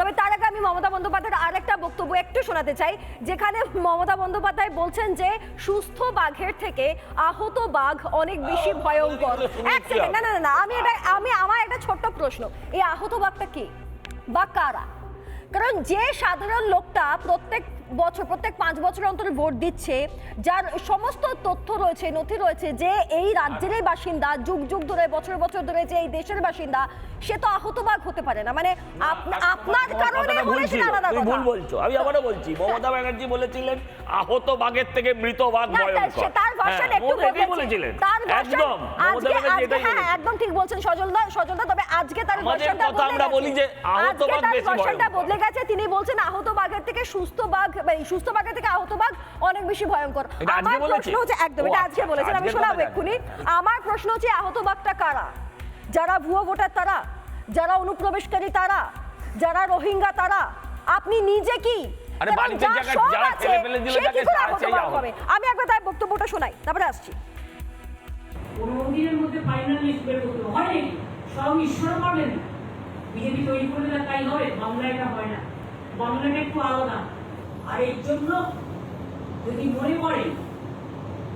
তবে তার আগে আমি মমতা বন্দ্যোপাধ্যায়ের আরেকটা বক্তব্য একটু শোনাতে চাই যেখানে মমতা বন্দ্যোপাধ্যায় বলছেন যে সুস্থ বাঘের থেকে আহত বাঘ অনেক বেশি ভয়ঙ্কর। এক সেকেন্ড না না না, না আমি এটা আমি আমার একটা ছোট্ট প্রশ্ন এই আহত বাঘটা কি? বা কারা? কারণ যে সাধারণ লোকটা প্রত্যেক বছর প্রত্যেক পাঁচ বছর অন্তরে ভোট দিচ্ছে। যার সমস্ত তথ্য রয়েছে নথি রয়েছে যে এই রাজ্যেরই বাসিন্দা যুগ যুগ ধরে বছর বছর ধরে যে এই দেশের বাসিন্দা সে তো আহতবাগ হতে পারে না। মানে আপনার কারণে ভুল আলাদা কথা। ভুল বলছো। আমি আবারও বলছি মমতা ব্যানার্জি বলেছিলেন আহত বাঘের থেকে মৃত বাঘ তার- ভয়ঙ্কর তার ভাষণ হ্যাঁ, একটু বলেছিলেন। তার ভাষণ একদম আজকে এটাই হ্যাঁ একদম ঠিক বলছেন সজলদা সজলদা তবে আজকে তার ভাষণটা আমরা বলি যে আহত বাঘ বেশি। বদলে গেছে। তিনি বলছেন আহত বাঘের থেকে সুস্থ বাঘ মানে সুস্থ বাঘের থেকে আহত বাঘ অনেক বেশি ভয়ঙ্কর। আমার প্রশ্ন হচ্ছে একদম এটা আচ্ছা, আজকে বলেছেন আমি শোনাবো এক্ষুনি। আমার প্রশ্ন হচ্ছে আহত বাঘটা কারা? যারা ভুয়ো ভোটার তারা? যারা অনুপ্রবেশকারী তারা? যারা রোহিঙ্গা তারা? আপনি নিজে কি? আমি একবার তার বক্তব্যটা শোনাই তারপরে আসছি। পনেরো মধ্যে ফাইনাল লিস্ট বের করতে হয় স্বয়ং ঈশ্বর পারবেন বিজেপি তৈরি করলে তাই বাংলা এটা হয় না। বাংলাটা একটু আলাদা। আর এর জন্য যদি মনে করেন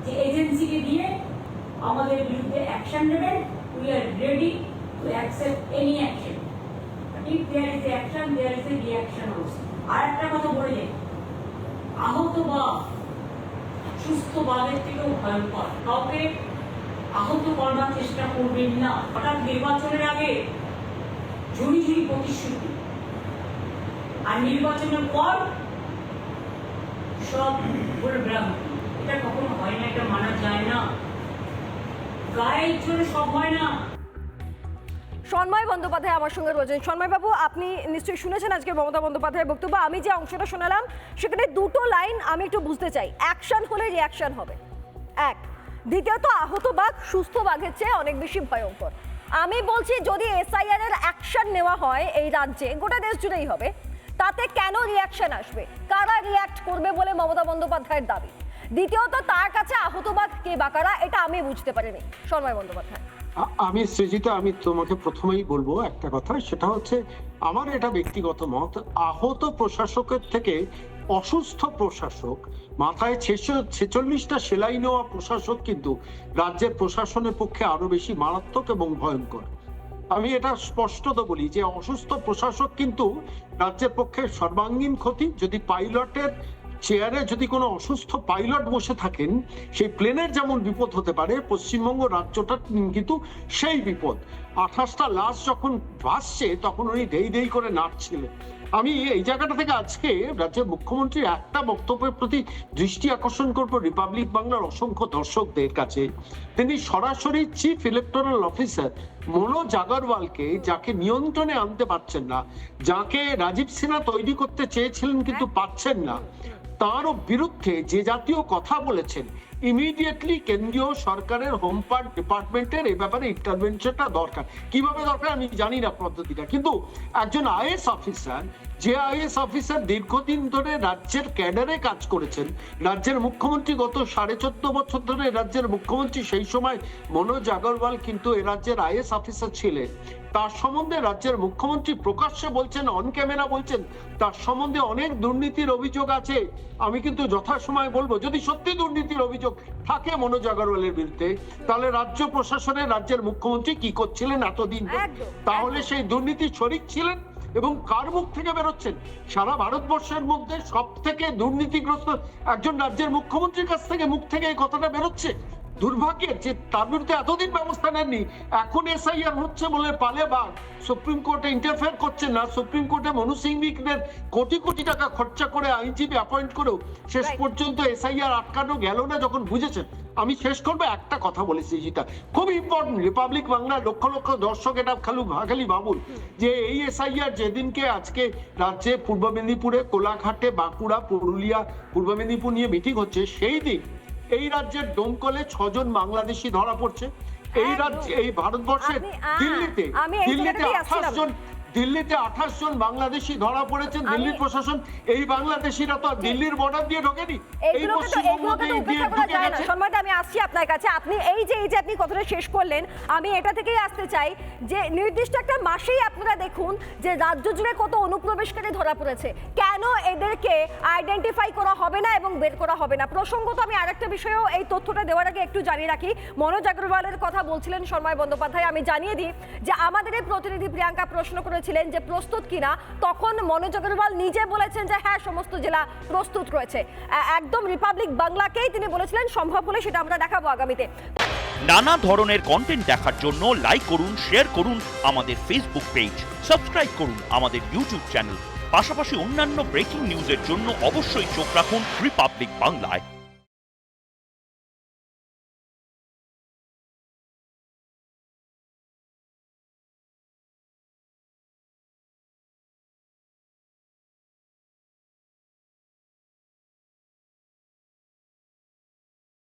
যে এজেন্সিকে দিয়ে আমাদের বিরুদ্ধে অ্যাকশন নেবেন we are ready to accept any action if there is action there is a reaction also আর একটা কথা বলে আহত বা সুস্থ বাঘের থেকেও ভয়ঙ্কর। কাউকে আহত চেষ্টা করবেন না। হঠাৎ নির্বাচনের আগে ঝুড়ি ঝুড়ি প্রতিশ্রুতি। আর নির্বাচনের পর সব ভুল ভ্রান্তি। এটা কখনো হয় না, এটা মানা যায় না। গায়ের জন্য সব হয় না। সন্ময় বন্দ্যোপাধ্যায় আমার সঙ্গে রয়েছেন। সন্ময় বাবু আপনি নিশ্চয়ই শুনেছেন আজকে মমতা বন্দ্যোপাধ্যায়ের বক্তব্য। আমি যে অংশটা শোনালাম, সেখানে দুটো লাইন আমি একটু বুঝতে চাই। অ্যাকশন হলে রিয়াকশন হবে। এক, দ্বিতীয়ত, আহত বাঘ সুস্থ বাঘের চেয়ে অনেক বেশি ভয়ঙ্কর। আমি বলছি, যদি এসআইআর এর অ্যাকশন নেওয়া হয় এই রাজ্যে, গোটা দেশ জুড়েই হবে। তাতে কেন রিয়াকশন আসবে? কারা রিয়াক্ট করবে বলে মমতা বন্দ্যোপাধ্যায়ের দাবি? দ্বিতীয়ত, তার কাছে আহতবাদ কে বা কারা, এটা আমি বুঝতে পারিনি। সন্ময় বন্দ্যোপাধ্যায়। আমি সৃজিতা, আমি তোমাকে প্রথমেই বলব একটা কথা, সেটা হচ্ছে আমার এটা ব্যক্তিগত মত, আহত প্রশাসকের থেকে অসুস্থ প্রশাসক, মাথায় ছেচল্লিশটা সেলাই নেওয়া প্রশাসক কিন্তু রাজ্যের প্রশাসনের পক্ষে আরও বেশি মারাত্মক এবং ভয়ঙ্কর। আমি এটা স্পষ্টত বলি যে অসুস্থ প্রশাসক কিন্তু রাজ্যের পক্ষে সর্বাঙ্গীন ক্ষতি। যদি পাইলটের চেয়ারে যদি কোনো অসুস্থ পাইলট বসে থাকেন, সেই প্লেনের যেমন বিপদ হতে পারে, পশ্চিমবঙ্গ রাজ্যটা কিন্তু সেই বিপদ। আঠাশটা লাশ যখন ভাসছে, তখন উনি দেই দেই করে নাচছিলেন আমি এই জায়গাটা থেকে আজকে রাজ্যের মুখ্যমন্ত্রীর একটা বক্তব্যের প্রতি দৃষ্টি আকর্ষণ করব রিপাবলিক বাংলার অসংখ্য দর্শকদের কাছে। তিনি সরাসরি চিফ ইলেকটোরাল অফিসার মনোজ আগরওয়ালকে, যাকে নিয়ন্ত্রণে আনতে পারছেন না, যাকে রাজীব সিনহা তৈরি করতে চেয়েছিলেন কিন্তু পাচ্ছেন না, তারও বিরুদ্ধে যে জাতীয় কথা বলেছেন ইমিডিয়েটলি কেন্দ্রীয় সরকারের হোম ডিপার্টমেন্টের এই ব্যাপারে ইন্টারভেনশনটা দরকার। কীভাবে দরকার আমি জানি না পদ্ধতিটা, কিন্তু একজন আইএস অফিসার যে আইএস অফিসার দীর্ঘদিন ধরে রাজ্যের ক্যাডারে কাজ করেছেন, রাজ্যের মুখ্যমন্ত্রী গত সাড়ে চোদ্দ বছর ধরে রাজ্যের মুখ্যমন্ত্রী সেই সময় মনোজ আগরওয়াল কিন্তু এ রাজ্যের আইএস অফিসার ছিলেন। তার সম্বন্ধে রাজ্যের মুখ্যমন্ত্রী প্রকাশ্যে বলছেন অন ক্যামেরা বলছেন, তার সম্বন্ধে অনেক দুর্নীতির অভিযোগ আছে। আমি কিন্তু যথাসময়ে বলব, যদি সত্যি দুর্নীতির অভিযোগ থাকে মনোজ আগরওয়ালের বিরুদ্ধে। তাহলে রাজ্য প্রশাসনে রাজ্যের মুখ্যমন্ত্রী কি করছিলেন এতদিন? তাহলে সেই দুর্নীতি শরিক ছিলেন এবং কার মুখ থেকে বেরোচ্ছেন? সারা ভারতবর্ষের মধ্যে সব থেকে দুর্নীতিগ্রস্ত একজন রাজ্যের মুখ্যমন্ত্রীর কাছ থেকে মুখ থেকে এই কথাটা বেরোচ্ছে? দুর্ভাগ্যের যে তার বিরুদ্ধে এতদিন ব্যবস্থা নেননি এখন এসআইআর হচ্ছে বলে পালে বাঘ। সুপ্রিম কোর্টে ইন্টারফেয়ার করছে না। সুপ্রিম কোর্টে মনু সিংভিকদের কোটি কোটি টাকা খরচা করে আইনজীবী অ্যাপয়েন্ট করেও শেষ পর্যন্ত এসআইআর আটকানো গেল না যখন বুঝেছেন। আমি শেষ করব একটা কথা বলেছি যেটা খুব ইম্পর্টেন্ট রিপাবলিক বাংলার লক্ষ লক্ষ দর্শক এটা খালু খালি ভাবুন যে এই এসআইআর যেদিনকে আজকে রাজ্যে পূর্ব মেদিনীপুরে কোলাঘাটে বাঁকুড়া পুরুলিয়া পূর্ব মেদিনীপুর নিয়ে মিটিং হচ্ছে সেই দিন এই রাজ্যের দমকলে ছজন বাংলাদেশি ধরা পড়ছে। এই রাজ্যে এই ভারতবর্ষের দিল্লিতে দিল্লিতে আঠাশ জন দিল্লিতে আঠাশ জন বাংলাদেশি ধরা পড়েছেন দিল্লির প্রশাসন। এই বাংলাদেশিরা তো দিল্লির বর্ডার দিয়ে ঢোকেনি। এই পশ্চিমবঙ্গ এগুলোকে তো দিয়ে ঢুকে গেছে। সম্রাট আমি আসছি আপনার কাছে। আপনি এই যে এই যে আপনি কথাটা শেষ করলেন আমি এটা থেকেই আসতে চাই যে নির্দিষ্ট একটা মাসেই আপনারা দেখুন যে রাজ্য জুড়ে কত অনুপ্রবেশকারী ধরা পড়েছে। কেন এদেরকে আইডেন্টিফাই করা হবে না এবং বের করা হবে না? প্রসঙ্গত আমি আরেকটা বিষয়েও এই তথ্যটা দেওয়ার আগে একটু জানিয়ে রাখি। মনোজ আগরওয়ালের কথা বলছিলেন শর্মায় বন্দ্যোপাধ্যায়। আমি জানিয়ে দিই যে আমাদের এই প্রতিনিধি প্রিয়াঙ্কা প্রশ্ন করেছিলেন যে প্রস্তুত কিনা, তখন মনোজ আগরওয়াল নিজে বলেছেন যে হ্যাঁ সমস্ত জেলা প্রস্তুত রয়েছে। একদম রিপাবলিক বাংলাকেই তিনি বলেছিলেন, সম্ভব হলে সেটা আমরা দেখাবো আগামীতে। নানা ধরনের কন্টেন্ট দেখার জন্য লাইক করুন শেয়ার করুন আমাদের ফেসবুক পেজ সাবস্ক্রাইব করুন আমাদের ইউটিউব চ্যানেল পাশাপাশি অন্যান্য ব্রেকিং নিউজের জন্য অবশ্যই চোখ রাখুন রিপাবলিক বাংলায়